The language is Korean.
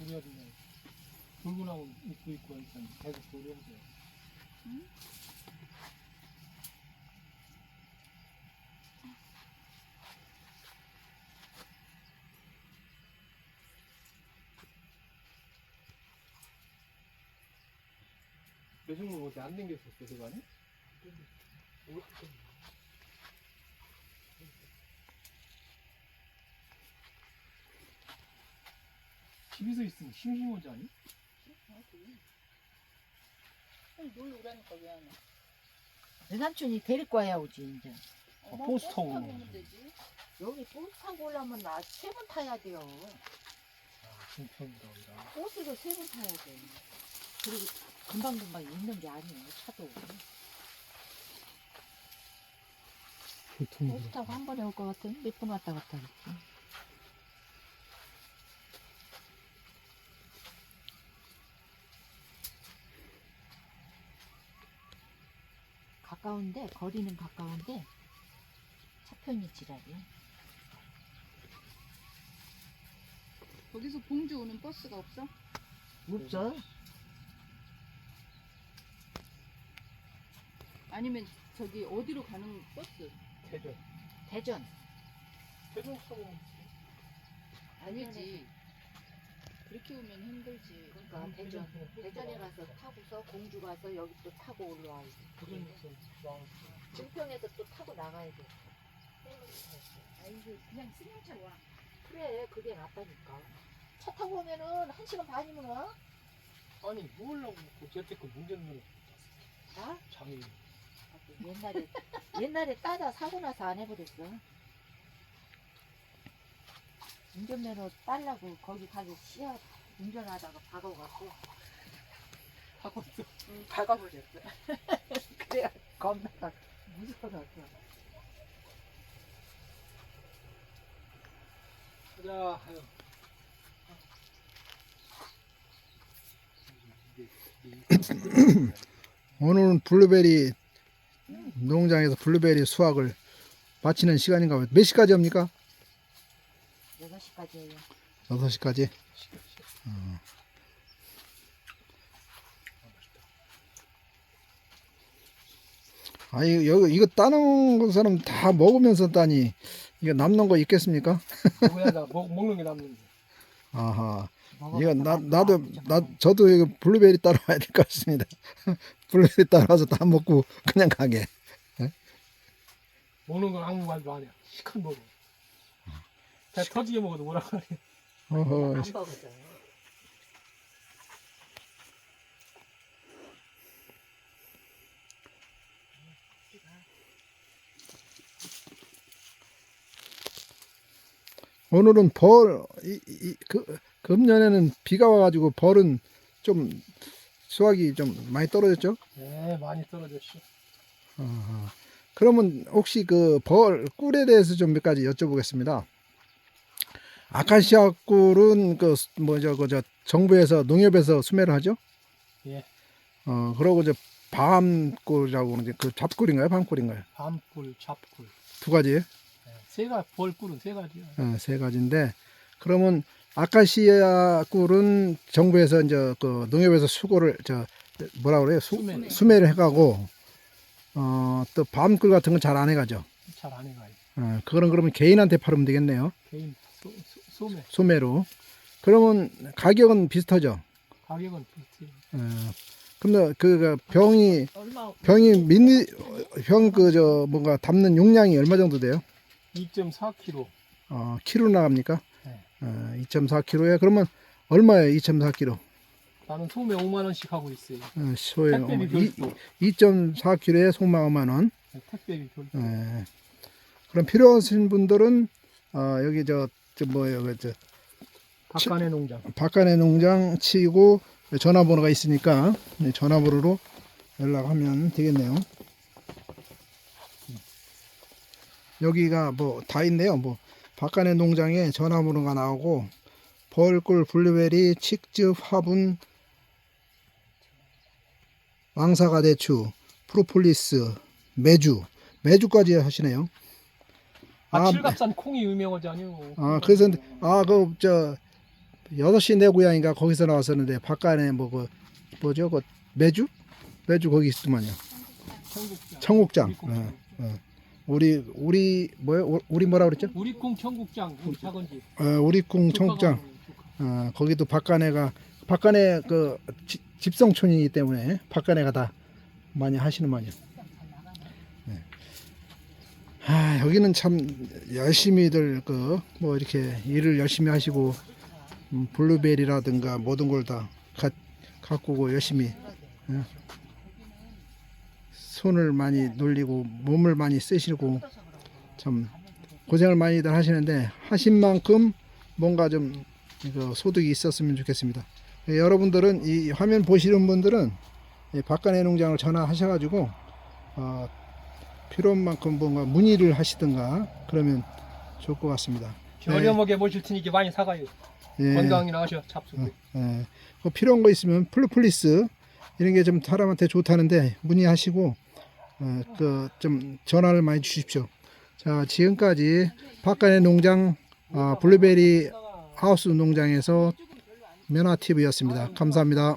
우리 어린애 붉은 하고 입고 있고 하니까 계속 돌려야 돼. 배송을 어디 안 당겼었어, 그간에? 집에서 있으면 심심하지 않니? 놀러 오라니까 왜안 와? 내 삼촌이 데리고 와야 오지 이제. 어머, 버스 버스 타고 타고 오는 오면 되지. 여기 버스 타고 오려면 나 세 번 타야 돼요. 아, 중평이다, 여기다. 버스를 세번 타야 돼. 그리고 금방금방 있는 게 아니에요 차도. 보통 버스 타고 한 번에 올 것 같아. 몇번 왔다 갔다 했지. 가까운데 거리는 가까운데 차편이 지랄이야. 거기서 공주 오는 버스가 없어? 없어? 아니면 저기 어디로 가는 버스? 대전. 대전. 대전 사고 아니지. 그렇게 오면 힘들지. 그러니까 대전. 대전에 가서 타고서 공주 가서 여기 또 타고 올라와야 돼. 그런 거 증평에서 또 타고 나가야 돼. 아이고 그냥 승용차 와. 그래, 그게 낫다니까. 차 타고 오면은 한 시간 반이면 와? 아니 뭐하려고 그 재테크 운전면허 나? 장애 옛날에, 옛날에 따다 사고 나서 안 해버렸어. 운전면허 딸라고 거기 가서 시합 운전하다가 박아갖고 있어. 응, 박아버렸어. 그래, 겁나 무서워갖고. 가자 하여. 오늘은 블루베리 농장에서 블루베리 수확을 마치는 시간인가 봐요. 몇 시까지 합니까? 6시까지 해요. 6시까지. 아니, 여기, 이거 따는 사람 다 먹으면서 따니, 이거 남는 거 있겠습니까? 뭐야 나 먹, 먹는 게 남는 거. 아하. 이거 나, 나도. 나, 저도 이거 블루베리 따러 와야 될 것 같습니다. 블루베리 따라와서 다 먹고 그냥 가게. 먹는 건 아무 말도 안 해. 시큰 먹어. 배 터지게 먹어도 뭐라 그래. 어허, 안. 오늘은 벌, 이, 이, 그, 금년에는 비가 와가지고 벌은 좀 수확이 좀 많이 떨어졌죠? 네 많이 떨어졌어. 아하. 그러면 혹시 그 벌 꿀에 대해서 좀 몇 가지 여쭤보겠습니다. 아카시아 꿀은 그 뭐죠 그저 정부에서 농협에서 수매를 하죠? 예. 어 그러고 이제 밤꿀이라고 그러는데 그 잡꿀인가요, 밤꿀인가요? 밤꿀, 잡꿀. 두 가지, 네. 세 가지 벌꿀은 세 가지야. 어, 세 가지인데 그러면 아카시아 꿀은 정부에서 이제 그 농협에서 수고를 저 뭐라 그래요? 수, 수매. 수매를 해가고 어, 또 밤꿀 같은 건 잘 안 해가죠. 잘 안 해가요. 어, 그런 그러면 개인한테 팔으면 되겠네요. 개인 소, 소매 소매로. 그러면 가격은 비슷하죠. 가격은 비슷해. 어, 근데 그, 그 병이 얼마 병이 미니 병그 저 뭔가 담는 용량이 얼마 정도 돼요? 2.4kg. 어, 키로 나갑니까? 네. 어, 2.4kg에 그러면 얼마예요? 2.4kg. 나는 소매 5만 원씩 하고 있어요. 어, 소에 택배비 별도. 2.4kg에 속마 5만 원. 네, 택배비 별도. 예. 그럼 필요하신 분들은 어, 여기 저, 저 뭐예요? 그 저, 박간의 농장. 박간의 농장 치고 전화번호가 있으니까 네, 전화번호로 연락하면 되겠네요. 여기가 뭐 다 있네요. 뭐 박간의 농장에 전화번호가 나오고 벌꿀, 블루베리, 칡즙, 화분, 왕사과 대추, 프로폴리스, 메주, 메주까지 하시네요. 아, 아, 칠갑산 콩이 유명하지 아니요. 아 그래서 아 그저 6시 내 고향인가 거기서 나왔었는데 바깥에 뭐그 뭐죠 그 매주 매주 거기 있더만요 청국장. 청국장 우리 콩 어, 청국장. 어. 우리 우리 뭐요 우리 뭐라 그랬죠 우리 콩 청국장 우리 작은 집. 어, 우리궁 청국장 어, 거기도 박간애가 박간애 그 지- 집성촌이기 때문에 박간애가 다 많이 하시는만요. 네. 아 여기는 참 열심히들 그 뭐 이렇게 일을 열심히 하시고 음, 블루베리라든가 모든 걸 다 가꾸고 열심히 예. 손을 많이 놀리고 몸을 많이 쓰시고 참 고생을 많이들 하시는데 하신 만큼 뭔가 좀 소득이 있었으면 좋겠습니다. 예, 여러분들은 이 화면 보시는 분들은 이 박간의 농장을 전화하셔가지고 어, 필요한 만큼 뭔가 문의를 하시든가 그러면 좋을 것 같습니다. 저렴하게 모실 테니까 많이 사가요. 예, 건강이나 하셔 잡수. 어, 예. 그 필요한 거 있으면 플루플리스 이런 게 좀 사람한테 좋다는데 문의하시고 어, 그좀 전화를 많이 주십시오. 자 지금까지 박간의 농장 어, 블루베리 하우스 농장에서 면화 TV였습니다. 감사합니다.